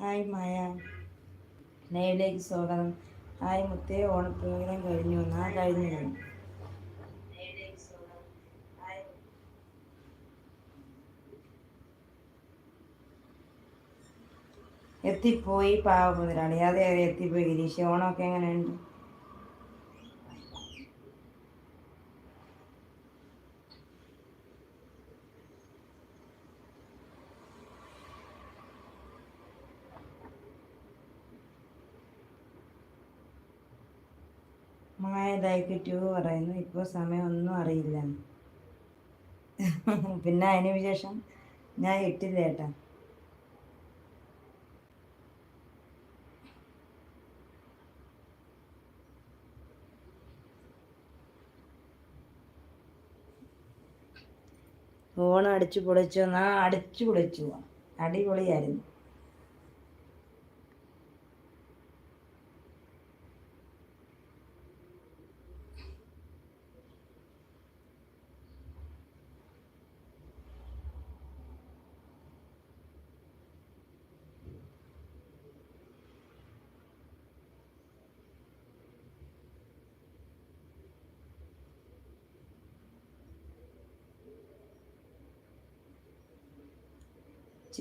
Hi മായ. ലൈവിലേക്ക് സ്വാഗതം. Hi മുത്തേ ഓണപ്രോഗ്രാം കഴിഞ്ഞു. ആ കഴിഞ്ഞു. ഞാൻ എത്തിപ്പോയി പാവ അതെ അതെ എത്തിപ്പോയി ഗിരീഷ്. ഓണമൊക്കെ എങ്ങനെയുണ്ട്? ലൈക്ക് ടു പറയുന്നു. ഇപ്പോൾ സമയം ഒന്നും അറിയില്ല. പിന്നെ അതിന് വിശേഷം? ഞാൻ ഇട്ടില്ല ഏട്ടാ. ഫോൺ അടിച്ചു പൊളിച്ചു? എന്നാ അടിച്ചു പൊളിച്ചു. അടിപൊളിയായിരുന്നു.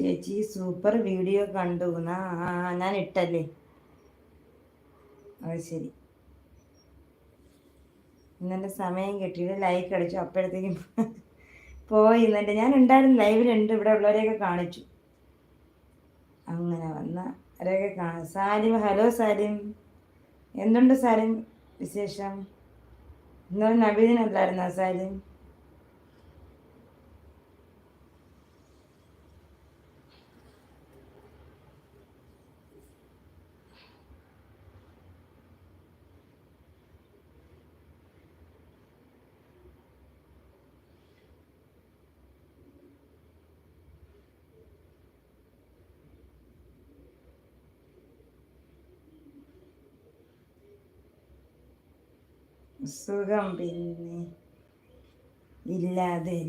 ചേച്ചി സൂപ്പർ വീഡിയോ കണ്ടു. ആ ഞാൻ ഇട്ടല്ലേ? അത് ശരി. ഇന്നെന്റെ സമയം കിട്ടിയിട്ട് ലൈക്ക് അടിച്ചു. അപ്പോഴത്തേക്കും പോയി. ഇന്നെന്റെ ഞാൻ ഉണ്ടായിരുന്നു ലൈവിലുണ്ട് ഇവിടെ ഉള്ളവരെയൊക്കെ കാണിച്ചു. അങ്ങനെ വന്ന അവരെയൊക്കെ കാണാം സാലിം ഹലോ സാലിം. എന്തുണ്ട് സാലിം വിശേഷം? ഇന്നലെ നബീദിനല്ലായിരുന്നോ സാലിം? സുഖം പിന്നെ ഇല്ലാതെ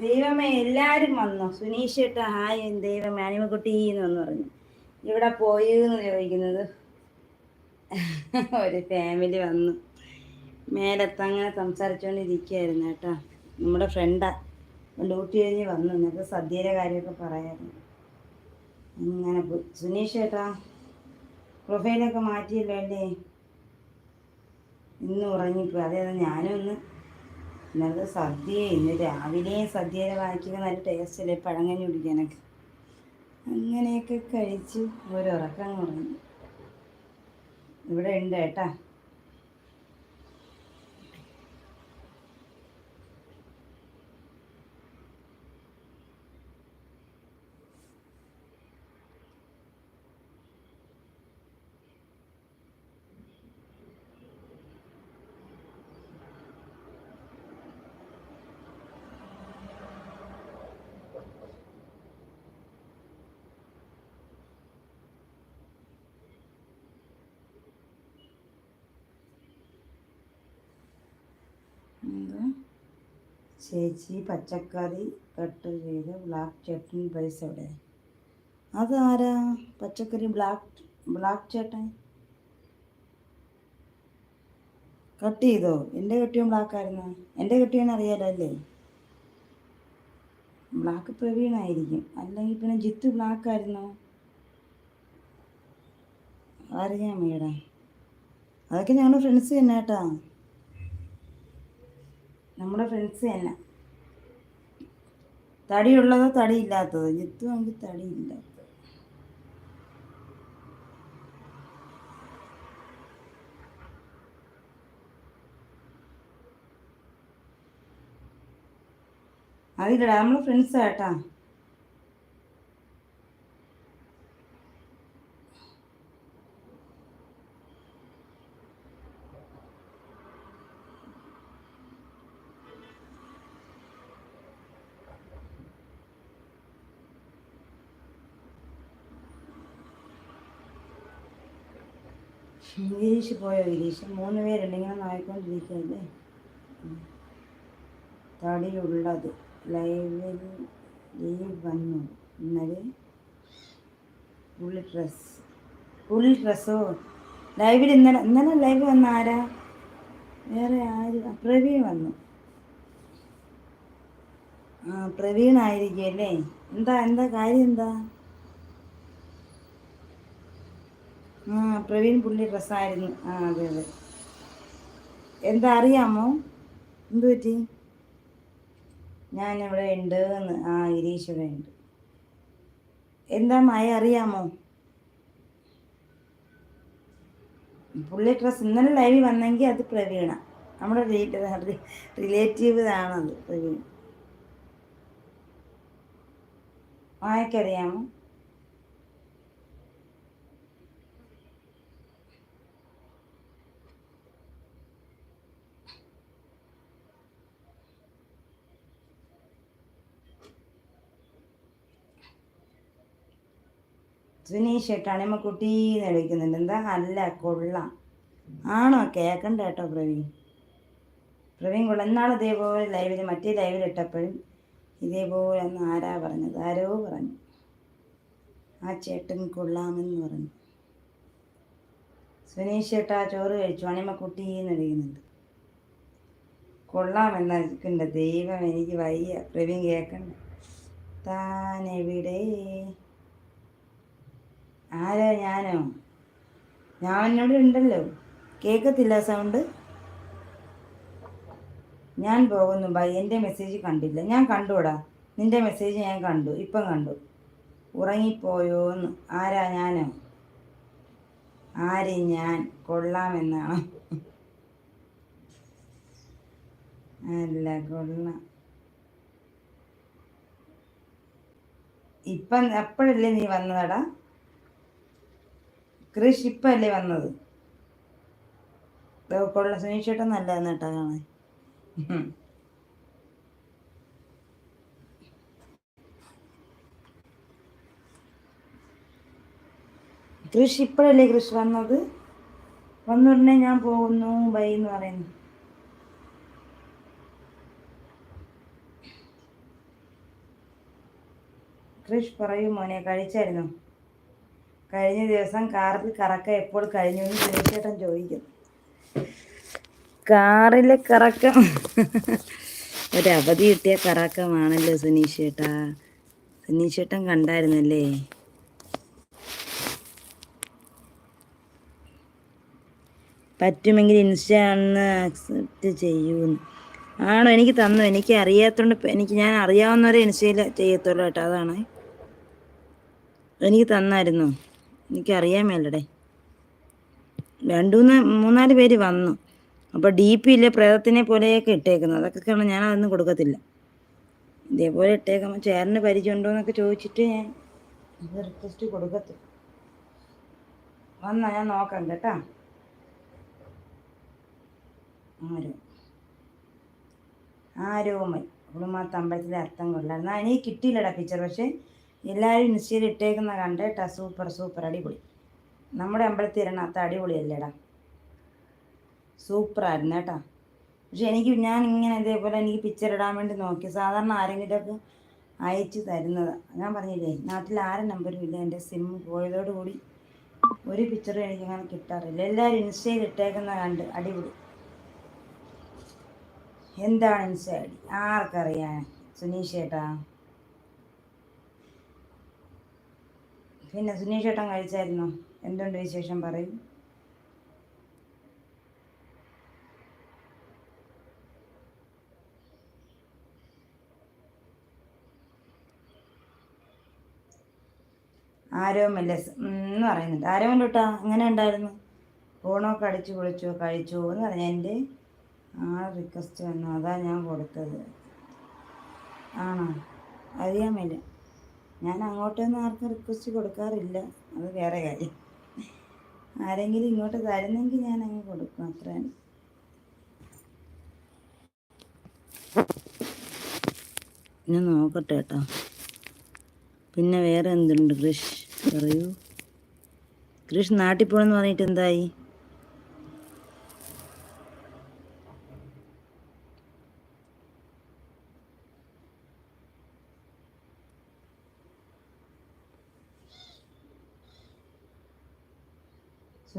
ദൈവമേ എല്ലാവരും വന്നു. സുനീഷ് ഇട്ട ഹായ് ദൈവമേ അനിമക്കുട്ടി എന്ന് പറഞ്ഞു. ഇവിടെ പോയി എന്ന് ചോദിക്കുന്നത്? ഒരു ഫാമിലി വന്നു. മേലത്ത് അങ്ങനെ സംസാരിച്ചുകൊണ്ടിരിക്കുകയായിരുന്നു കേട്ടോ. നമ്മുടെ ഫ്രണ്ടാ ഡ്യൂട്ടി കഴിഞ്ഞ് വന്നു. എന്നിട്ട് സദ്യയുടെ കാര്യമൊക്കെ പറയായിരുന്നു. അങ്ങനെ സുനീഷ് ഏട്ടാ പ്രൊഫൈലൊക്കെ മാറ്റിയില്ലേ ഇന്ന് ഉറങ്ങിപ്പോയി. അതേതാ ഞാനും ഒന്ന് ഇന്നത്തെ സദ്യ ഇന്ന് രാവിലെയും സദ്യയുടെ വായിക്കുക നല്ല ടേസ്റ്റ് അല്ലേ? പഴങ്കഞ്ഞി കുടിക്കാനൊക്കെ അങ്ങനെയൊക്കെ കഴിച്ച് ഒരു ഉറക്കം കുറഞ്ഞു. ഇവിടെ ഉണ്ട് കേട്ടാ എന്താ ചേച്ചി പച്ചക്കറി കട്ട് ചെയ്ത് ബ്ലാക്ക് ചേട്ടൻ പൈസ എവിടെ അതാരാ പച്ചക്കറി ബ്ലാക്ക് ബ്ലാക്ക് ചേട്ടൻ? കട്ട് ചെയ്തോ? എന്റെ കെട്ടിയും ബ്ലാക്ക് ആയിരുന്നു. എന്റെ കെട്ടിയാണ് അറിയാലോ അല്ലേ? ബ്ലാക്ക് പ്രവീണായിരിക്കും. അല്ലെങ്കിൽ പിന്നെ ജിത്ത് ബ്ലാക്ക് ആയിരുന്നോ. അറിയാം മേഡം. അതൊക്കെ ഞങ്ങളുടെ ഫ്രണ്ട്സ് തന്നെ കേട്ടാ. നമ്മുടെ ഫ്രണ്ട്സ് തന്നെ. തടിയുള്ളതോ തടിയില്ലാത്തതോ. ജിത്തു തടി തടിയില്ലാത്തത് അതില്ലടാ നമ്മൾ ഫ്രണ്ട്സ് ഗിരീഷ് പോയോ? ഗിരീഷ് മൂന്ന് പേരുണ്ടെങ്കിൽ നോയിക്കൊണ്ടിരിക്കുകയല്ലേ തടിയുള്ളത്. ലൈവിൽ ലീവ് വന്നു. ഇന്നലെ ഫുൾ ഡ്രസ് ഫുൾ ഡ്രസ്സോ? ലൈവിൽ ഇന്നലെ ഇന്നലെ ലൈവ് വന്ന ആരാ? വേറെ ആര്? പ്രവീൺ വന്നു. ആ പ്രവീൺ ആയിരിക്കും അല്ലേ എന്താ എന്താ കാര്യം എന്താ ആ പ്രവീൺ പുള്ളി ഡ്രസ്സായിരുന്നു. ആ അതെ അതെ. എന്താ അറിയാമോ? എന്ത് പറ്റി? ഞാനിവിടെ ഉണ്ട് എന്ന്. ആ ഗിരീഷ് ഇവിടെ ഉണ്ട്. എന്താ മായ അറിയാമോ? പുള്ളി ഡ്രസ് ഇന്നലെ ലൈവിൽ വന്നെങ്കിൽ അത് പ്രവീണ. നമ്മുടെ റിലേറ്റീവ് ആണത് പ്രവീൺ. മായക്കറിയാമോ സുനീഷ് നമ്മൾ കുട്ടീന്ന് വിളിക്കുന്നുണ്ട്. എന്താ അല്ല കൊള്ളാം. ആണോ? കേൾക്കണ്ട കേട്ടോ പ്രവീൺ. പ്രവീൺ കൊള്ളാം. എന്നാൾ ഇതേപോലെ ലൈവിൽ മറ്റേ ലൈവിൽ ഇട്ടപ്പോഴും ഇതേപോലെ ഒന്ന് ആരാ പറഞ്ഞത്? ആരോ പറഞ്ഞു. ആ ചേട്ടൻ കൊള്ളാമെന്ന് പറഞ്ഞു. സുനീഷ് ചേട്ടാ ചോറ് കഴിച്ചു. അണിമക്കുട്ടി എന്ന് വിളിക്കുന്നുണ്ട്. കൊള്ളാമെന്ന ദൈവം എനിക്ക് വയ്യ. പ്രവീൺ കേൾക്കണ്ട താൻ എവിടെ? ആരാ ഞാനോ? ഞാൻ എന്നോട് ഉണ്ടല്ലോ. കേൾക്കത്തില്ല സൗണ്ട് ഞാൻ പോകുന്നു. ബൈ. എന്റെ മെസ്സേജ് കണ്ടില്ല. ഞാൻ കണ്ടുകൂടാ നിന്റെ മെസ്സേജ് ഞാൻ കണ്ടു. ഇപ്പം കണ്ടു. ഉറങ്ങിപ്പോയോന്ന്. ആരാ ഞാനോ? ആര് ഞാൻ? കൊള്ളാമെന്നാണ്. അല്ല കൊള്ളാം. ഇപ്പം എപ്പോഴല്ലേ നീ വന്നതാടാ? കൃഷി ഇപ്പം അല്ലേ വന്നത് കൊള്ള സുനീഷേട്ടൻ നല്ലതെന്ന് കേട്ടോ കാണാൻ. കൃഷി ഇപ്പോഴല്ലേ കൃഷി വന്നത്? വന്നുടനെ ഞാൻ പോകുന്നു ബൈ എന്ന് പറയുന്നു. കൃഷ് പറയൂ മോനെ കഴിച്ചായിരുന്നു? കഴിഞ്ഞ ദിവസം കാറിൽ കറക്കം എപ്പോൾ കഴിഞ്ഞു എന്ന് ചേട്ടൻ ചോദിക്കും കാറിലെ കറക്കം. ഒരു അവധി കിട്ടിയ കറക്കമാണല്ലോ സുനീഷേട്ടാ. സുനീഷേട്ടൻ കണ്ടായിരുന്നല്ലേ? പറ്റുമെങ്കിൽ ഇൻസ്റ്റ ഒന്ന് അക്സെപ്റ്റ് ചെയ്യൂന്ന്. ആണോ? എനിക്ക് തന്നു. എനിക്ക് അറിയാത്തോണ്ട് എനിക്ക് ഞാൻ അറിയാവുന്നവരെ ഇൻസ്റ്റയിൽ ചെയ്യത്തുള്ളൂ കേട്ടോ. അതാണ്. എനിക്ക് തന്നായിരുന്നു. എനിക്ക് അറിയാൻ രണ്ടുമൂന്ന് രണ്ടു മൂന്ന് മൂന്നാൽ പേര് വന്നു. അപ്പോൾ ഡി പി ഇല്ലേ പ്രേതത്തിനെ പോലെയൊക്കെ ഇട്ടേക്കുന്നത് അതൊക്കെ കാരണം ഞാൻ അതൊന്നും കൊടുക്കത്തില്ല. ഇതേപോലെ ഇട്ടേക്കുമ്പോൾ ചേറിന് പരിചയമുണ്ടോ എന്നൊക്കെ ചോദിച്ചിട്ട് ഞാൻ റിക്വസ്റ്റ് കൊടുക്കത്തില്ല. വന്നാ ഞാൻ നോക്കാം കേട്ടാ. ആരോ. ആരോമൽ. മാത്രം അമ്പലത്തിലെ അർത്ഥം കൊള്ളായിരുന്നു ആ എനിക്ക് കിട്ടിയില്ലടാ പിക്ചർ പക്ഷേ എല്ലാവരും ഇൻസ്റ്റയിൽ ഇട്ടേക്കുന്ന കണ്ട് കേട്ടാ. സൂപ്പർ സൂപ്പർ അടിപൊളി. നമ്മുടെ അമ്പലത്തിൽ ഇരണത്ത അടിപൊളിയല്ലേടാ. സൂപ്പറായിരുന്നു കേട്ടാ. പക്ഷെ എനിക്ക് ഞാൻ ഇങ്ങനെ ഇതേപോലെ എനിക്ക് പിക്ചർ ഇടാൻ വേണ്ടി നോക്കി. സാധാരണ ആരെങ്കിലുമൊക്കെ അയച്ചു തരുന്നതാണ് ഞാൻ പറഞ്ഞില്ലേ നാട്ടിൽ ആരെ നമ്പരും ഇല്ല. എന്റെ സിം പോയതോടുകൂടി ഒരു പിക്ചറും എനിക്കങ്ങനെ കിട്ടാറില്ല. എല്ലാവരും ഇൻസ്റ്റയിൽ ഇട്ടേക്കുന്ന കണ്ട് അടിപൊളി. എന്താണ് ഇൻസ്റ്റ ഐ ഡി? ആർക്കറിയാൻ? സുനീഷ് ചേട്ടാ പിന്നെ സുനീഷ് ചേട്ടൻ കഴിച്ചായിരുന്നോ? എന്തുണ്ട് വിശേഷം പറയും. ആരോമല്ല? എന്ന് പറയുന്നുണ്ട്. ആരോമല്ല കേട്ടാ അങ്ങനെ ഉണ്ടായിരുന്നു? ഫോണൊക്കെ അടിച്ചു പൊളിച്ചോ കഴിച്ചോ എന്ന് പറഞ്ഞ എന്റെ ആ റിക്വസ്റ്റ് വന്നു. അതാ ഞാൻ കൊടുത്തത്. ആണോ? അറിയാൻ മേല. ഞാൻ അങ്ങോട്ടൊന്നും ആർക്കും റിക്വസ്റ്റ് കൊടുക്കാറില്ല. അത് വേറെ കാര്യം. ആരെങ്കിലും ഇങ്ങോട്ട് തരുന്നെങ്കിൽ ഞാൻ അങ്ങ് കൊടുക്കും അത്രയാണ്. ഞാൻ നോക്കട്ടെ കേട്ടോ. പിന്നെ വേറെ എന്തുണ്ട് കൃഷ്? പറയൂ. കൃഷ് നാട്ടിൽ പോകണമെന്ന് പറഞ്ഞിട്ട് എന്തായി?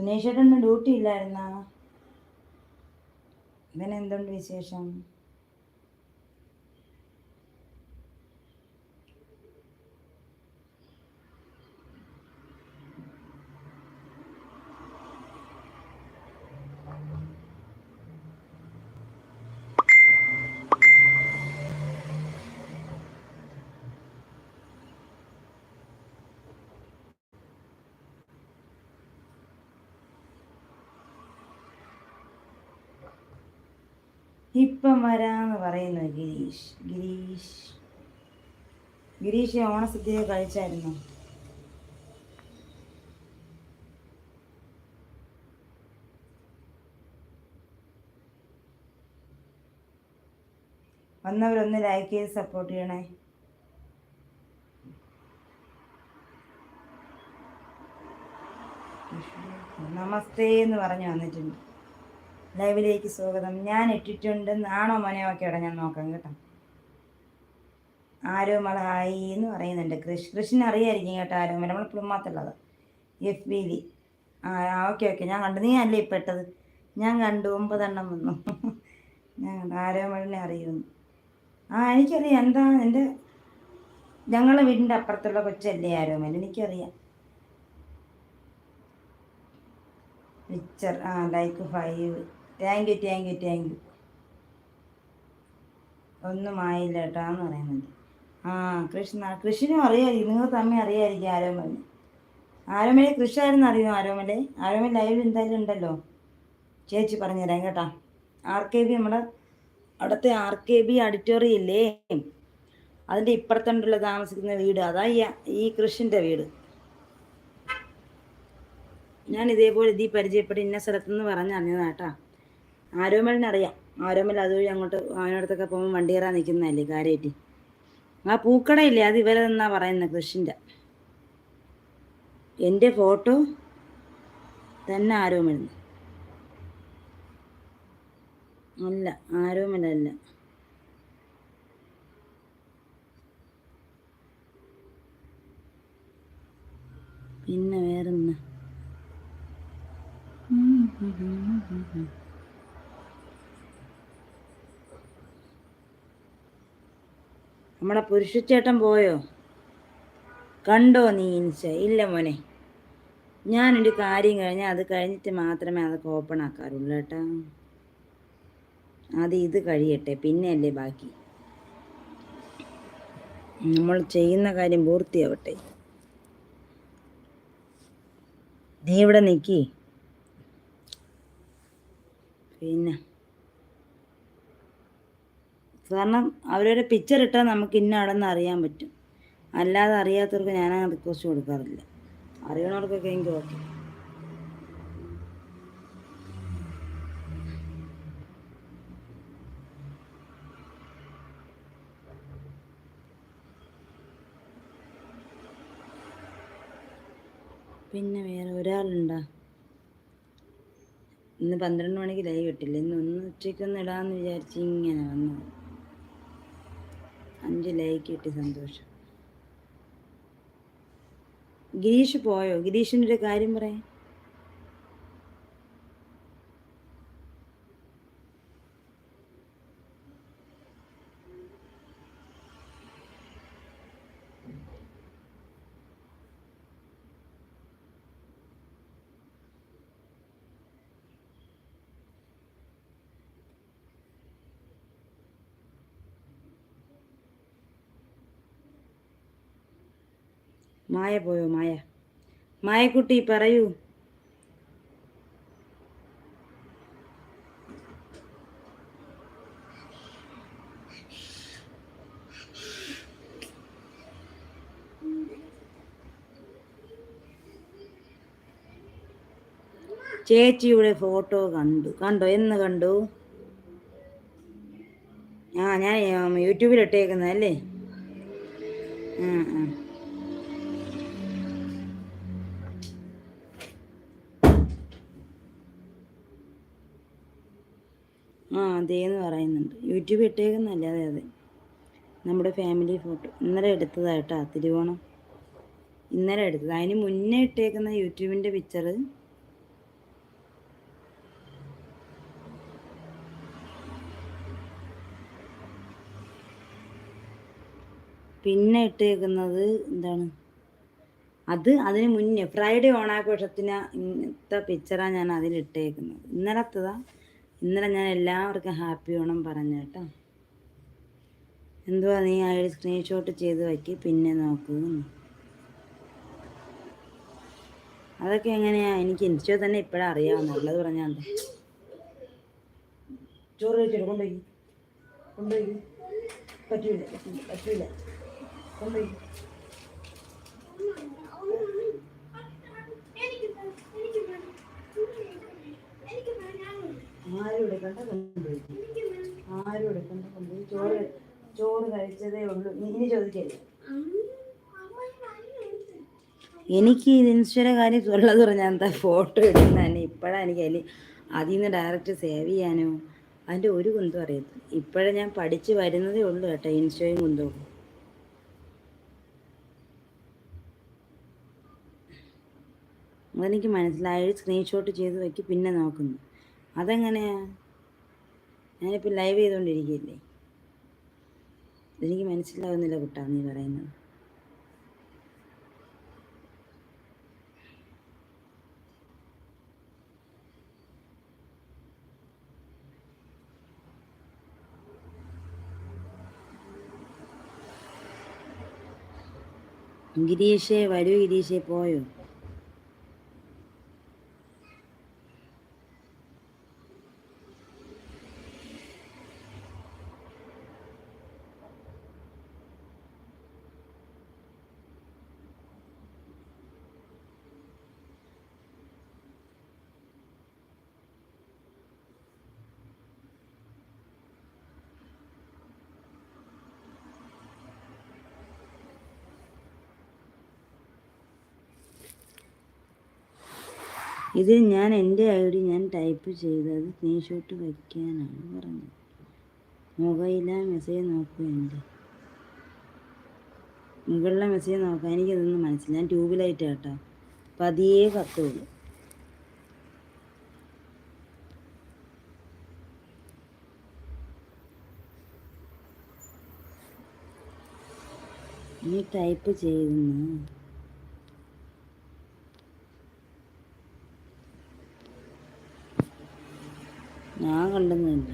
സുനേഷ് ഡ്യൂട്ടി ഇല്ലായിരുന്നാ? ഇവനെന്തുണ്ട് വിശേഷം? ഇപ്പം വരാന്ന് പറയുന്നു ഗിരീഷ്. ഗിരീഷ്. ഗിരീഷ് ഓണസദ്യ കഴിച്ചായിരുന്നു? വന്നവരൊന്ന് ലൈക്ക് ചെയ്ത് സപ്പോർട്ട് ചെയ്യണേ. നമസ്തേ എന്ന് പറഞ്ഞു വന്നിട്ടുണ്ട്. ലൈവിലേക്ക് സ്വാഗതം. ഞാൻ ഇട്ടിട്ടുണ്ട് ആണോ മോനെ ഓക്കേടാ ഞാൻ നോക്കാം കേട്ടോ. ആരോമള ഹായ് എന്ന് പറയുന്നുണ്ട്. കൃഷ് കൃഷിന് അറിയായിരിക്കും കേട്ടോ ആരോമല നമ്മൾ മാത്രമുള്ളത് എഫ് ബിയിൽ ആ ഓക്കെ ഓക്കെ. ഞാൻ കണ്ടു. നീ അല്ലേ പെട്ടത് ഞാൻ കണ്ടു. ഒമ്പതെണ്ണം വന്നു. ഞാൻ കണ്ടു. ആരോമലിനെ അറിയുന്നു. ആ എനിക്കറിയാം. എന്താ എന്റെ ഞങ്ങളെ വീടിന്റെ അപ്പുറത്തുള്ള കൊച്ചല്ലേ ആരോമൽ എനിക്കറിയാം. പിക്ചർ ആ like five thank you thank you thank you ഒന്നും ആയില്ല കേട്ടോ എന്ന് പറയുന്നുണ്ട് ആ കൃഷ്ണ കൃഷിനും അറിയാമായിരിക്കും നിങ്ങൾ തമ്മിൽ അറിയാമായിരിക്കും ആരോമലിന് ആരോമലെ കൃഷിയായിരുന്നു അറിയുമോ ആരോമലെ? ആരോമൽ ലൈവിൽ എന്തായാലും ഉണ്ടല്ലോ. ചേച്ചി പറഞ്ഞുതരാം കേട്ടാ. ആർ കെ ബി നമ്മുടെ അവിടുത്തെ ആർ കെ ബി ഓഡിറ്റോറിയം ഇല്ലേ? അതിന്റെ ഇപ്പുറത്തുണ്ടുള്ള താമസിക്കുന്ന വീട്. അതാ ഈ കൃഷിന്റെ വീട്. ഞാൻ ഇതേപോലെ ഇതീ പരിചയപ്പെട്ട് ഇന്ന സ്ഥലത്തുനിന്ന് പറഞ്ഞറിഞ്ഞതാ കേട്ടാ. ആരോമലിനറിയാം. ആരോമൽ അതുവഴി അങ്ങോട്ട് അവനടുത്തൊക്കെ പോകുമ്പോൾ വണ്ടി കയറാൻ നിൽക്കുന്നതല്ലേ കാര്യമായിട്ട് ആ പൂക്കടയില്ലേ അത് ഇവരെ എന്നാ പറയുന്നത് കൃഷിന്റെ എന്റെ ഫോട്ടോ തന്നെ ആരോമൽ അല്ല ആരോമലല്ല. പിന്നെ വേറെന്നാ നമ്മളെ പുരുഷച്ചേട്ടൻ പോയോ? കണ്ടോ നീ ഇൻസ ഇല്ല മോനെ. ഞാനൊരു കാര്യം കഴിഞ്ഞാൽ അത് കഴിഞ്ഞിട്ട് മാത്രമേ അതൊക്കെ ഓപ്പൺ ആക്കാറുള്ളൂ കേട്ടോ. അത് ഇത് കഴിയട്ടെ പിന്നെയല്ലേ ബാക്കി? നമ്മൾ ചെയ്യുന്ന കാര്യം പൂർത്തിയാവട്ടെ. നീ ഇവിടെ നിൽക്കി പിന്നെ. കാരണം അവരൊരു പിക്ചർ ഇട്ടാൽ നമുക്ക് ഇന്ന ഇന്നാടെന്ന് അറിയാൻ പറ്റും. അല്ലാതെ അറിയാത്തവർക്ക് ഞാൻ റിക്വസ്റ്റ് കൊടുക്കാറില്ല. അറിയണവർക്കൊക്കെ എനിക്ക് ഓക്കെ പിന്നെ വേറെ ഒരാളുണ്ടോ? ഇന്ന് പന്ത്രണ്ട് മണിക്ക് ലൈവ് കിട്ടില്ല ഇന്ന് ഒന്ന് ഉച്ചയ്ക്കൊന്ന് ഇടാമെന്ന് വിചാരിച്ച് ഇങ്ങനെ വന്നത് അഞ്ച് ലൈക്ക് കിട്ടി സന്തോഷം. ഗിരീഷ് പോയോ? ഗിരീഷിന്റെ കാര്യം പറയാം മായ പോയോ മായ? മായക്കുട്ടി പറയൂ. ചേച്ചിയുടെ ഫോട്ടോ കണ്ടു. കണ്ടോ? എന്ന് കണ്ടു. ആ ഞാൻ യൂട്യൂബിൽ ഇട്ടേക്കുന്നതല്ലേ? ആ ആ. ആ അതേന്ന് പറയുന്നുണ്ട്. യൂട്യൂബ് ഇട്ടേക്കുന്നല്ല അതെ അതെ. നമ്മുടെ ഫാമിലി ഫോട്ടോ ഇന്നലെ എടുത്തതായിട്ടാ തിരുവോണം. ഇന്നലെ എടുത്തത്. അതിന് മുന്നേ ഇട്ടേക്കുന്ന യൂട്യൂബിന്റെ പിക്ചർ പിന്നെ ഇട്ടേക്കുന്നത് എന്താണ്? അത് അതിന് മുന്നേ ഫ്രൈഡേ ഓണാഘോഷത്തിന് ഇന്നത്തെ പിക്ചറാണ് ഞാൻ അതിലിട്ടേക്കുന്നത്. ഇന്നലത്തതാ? ഇന്നലെ ഞാൻ എല്ലാവർക്കും ഹാപ്പി ഓണം പറഞ്ഞു കേട്ടോ. എന്തുവാ നീ ഡി സ്ക്രീൻഷോട്ട് ചെയ്ത് വയ്ക്കി പിന്നെ നോക്കൂ. അതൊക്കെ എങ്ങനെയാ? എനിക്ക് ഇൻസ്റ്റോ തന്നെ ഇപ്പോഴാണ് അറിയാവുന്നുള്ളത് പറഞ്ഞാൽ ചോറ് കൊണ്ടുപോയി. കൊണ്ടുപോയി. പറ്റൂല. പറ്റൂല. കൊണ്ടുപോയി. ആരും എടുക്കണ്ട കൊണ്ടുപോയി? ആരും എടുക്കണ്ട കൊണ്ടുപോയി? ചോറ് ചോറ് കഴിച്ചതേ ഉള്ളൂ. ഇനി ചോദിക്കല്ലേ എനിക്ക് ഇൻസ്റ്റയുടെ കാര്യം ഉള്ളത് പറഞ്ഞാൽ എന്താ ഫോട്ടോ എടുക്കുന്നതന്നെ ഇപ്പോഴാണ് എനിക്ക് അതിൽ അതിൽ നിന്ന് ഡയറക്റ്റ് സേവ് ചെയ്യാനോ? അതിന്റെ ഒരു കുന്തം അറിയത്തില്ല. ഇപ്പോഴേ ഞാൻ പഠിച്ച് വരുന്നതേ ഉള്ളൂ കേട്ടോ ഇൻസ്റ്റയും കുന്തവും. അതെനിക്ക് മനസ്സിലായി. സ്ക്രീൻഷോട്ട് ചെയ്ത് വെക്കി പിന്നെ നോക്കുന്നു. അതെങ്ങനെയാ? ഞാനിപ്പോൾ ലൈവ് ചെയ്തുകൊണ്ടിരിക്കുകയല്ലേ എനിക്ക് മനസ്സിലാവുന്നില്ല കുട്ടാ നീ പറയുന്നത്. ഗിരീഷേ വരൂ ഗിരീഷേ പോയോ? ഇത് ഞാൻ എന്റെ ഐ ഡി ഞാൻ ടൈപ്പ് ചെയ്തത് സ്ക്രീൻഷോട്ട് വയ്ക്കാനാണ് പറഞ്ഞത്. മൊബൈലിലെ മെസ്സേജ് നോക്കൂ എന്റെ. മുകളിലെ മെസ്സേജ് നോക്കാം എനിക്കതൊന്നും മനസ്സിലായി. ഞാൻ ട്യൂബിലൈറ്റ് കേട്ടോ പതിയേ കത്തുള്ളൂ. നീ ടൈപ്പ് ചെയ്യുന്നു. ഞാൻ കണ്ടെന്നില്ല